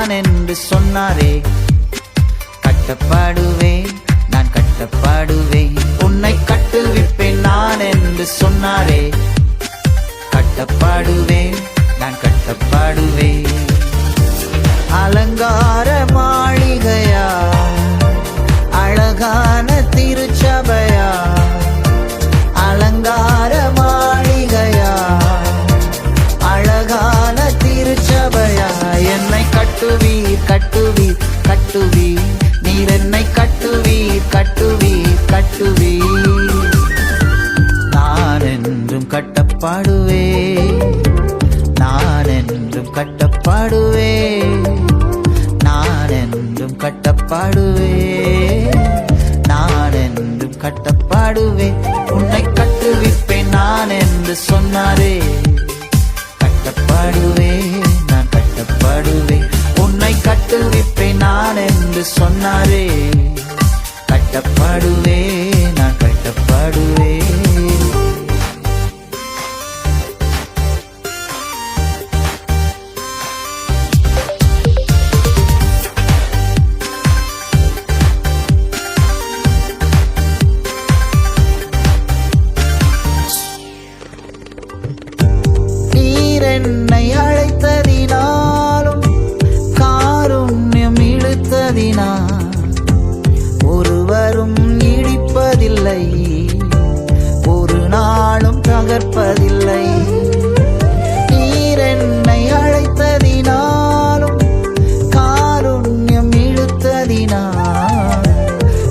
நான் என்று சொன்னாரே. கட்டப்படுவேன் நான் கட்டப்படுவேன். உன்னை கட்டுவிப்பேன் நான் என்று சொன்னாரே. கட்டப்படுவேன் நான் கட்டப்படுவேன். கட்டுவீர் கட்டுவீர் கட்டுவீர். நீர் என்னை கட்டுவீர் கட்டுவீர் கட்டுவீர். நான் என்றும் கட்டப்பாடுவே நான் என்றும் கட்டப்பாடுவே நான் என்றும் கட்டப்பாடுவே உன்னை கட்டுவிப்பேன் நான் என்று சொன்னாரே. கட்டப்படுவே நான் கட்டப்படுவேன். ஒருவரும் இடிப்பதில்லை. ஒரு நாளும் தகர்ப்பதில்லை. நீரென்னை அழைத்ததினாலும் காருண்யம் இழுத்ததினால்.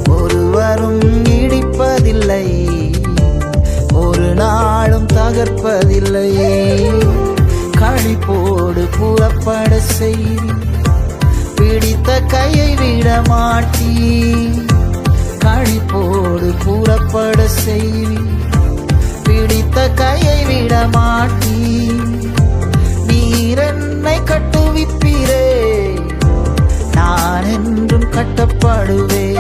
ஒருவரும் இடிப்பதில்லை. ஒரு நாளும் தகர்ப்பதில்லை கழிப்போடு புறப்பட செய்தி. மாட்டீ கழிப்போடு கூறப்பட செய்வி. பிடித்த கையை விட மாட்டீ. நீரென்னை கட்டுவிப்பீரே. நான் என்றும் கட்டப்படுவேன்.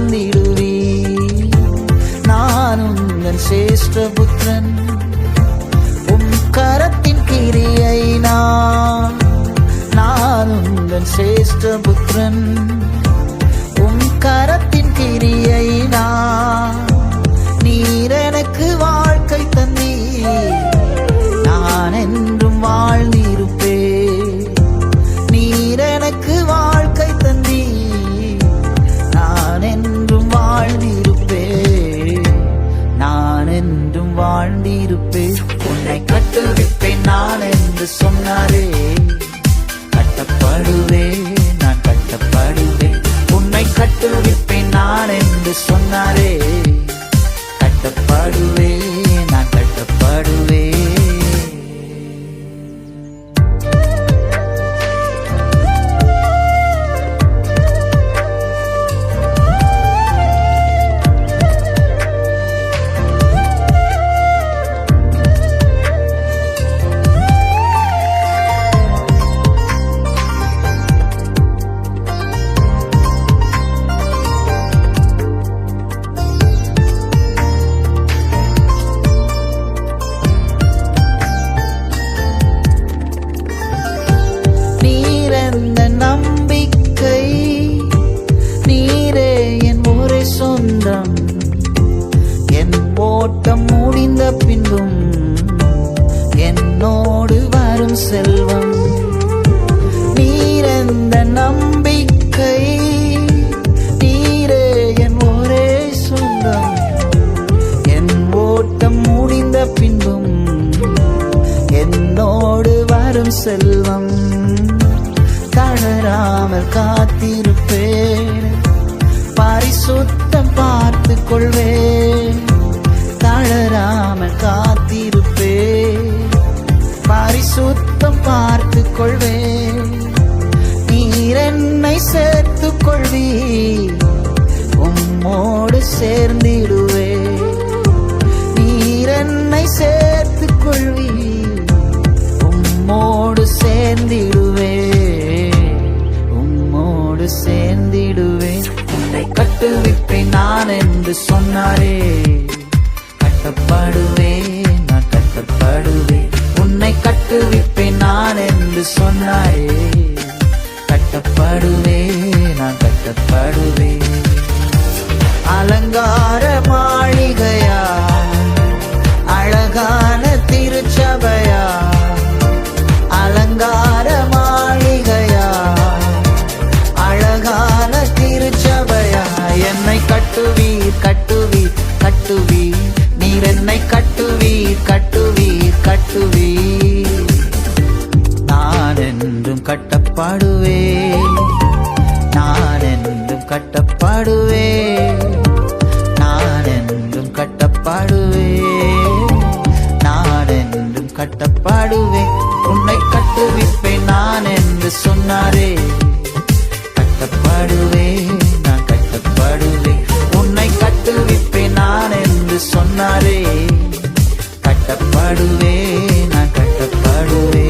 சுமந்திடுவே நான் உங்கள் சேஷ்ட புத்திரன். உம் கரத்தின் கிரியை நான். நான் உங்கள் சேஷ்ட புத்திரன். உம் கரத்தின் கிரியை நான். நீரே நான் என்றும் வாழ்ந்திருப்பே. உன்னை கட்டுவிப்பேன் நான் என்று சொன்னாரே. கட்டப்படுவே நான் கட்டப்படுவேன் உன்னை கட்டுவிப்பேன் நான் என்று சொன்னாரே. கட்டப்படுவே செல்வம். நீரந்த நம்பிக்கை. நீரே என் ஒரே சொந்தம். என் ஓட்டம் முடிந்த பின்பும் என்னோடு வரும் செல்வம். தளராமல் காத்திருப்பேன். பரிசுத்தம் பார்த்து கொள்வேன். தளராமல் காத்திருப்பேன். பரிசுத்தம் பார்த்து கொள்வேன் நீர் என்னை சேர்த்துக் உம்மோடு சேர்ந்திடுவே நீர் என்னை சேர்த்துக் உம்மோடு சேர்ந்திடுவே உம்மோடு சேர்ந்திடுவேன். உன்னை கட்டுவிப்பேன் நான் என்று சொன்னாரே. கட்டப்படுவேன் நான் கட்டப்படுவேன். கட்டுவிப்பேன் நான் என்று சொன்னாயே. கட்டப்படுவே நான் கட்டப்படுவே அலங்கார மாளிகையா? அழகான திருச்சபையா? கட்டப்படுவேன். நான் என்றும் கட்டப்படுவேன். நான் என்றும் கட்டப்படுவேன். நான் என்றும் கட்டப்படுவேன். உன்னை கட்டுவிப்பேன் நான் என்று சொன்னாரே. கட்டப்படுவேன் நான் கட்டப்படுவேன். உன்னை கட்டுவிப்பேன் நான் என்று சொன்னாரே. கட்டப்படுவேன் நான் கட்டப்படுவேன்.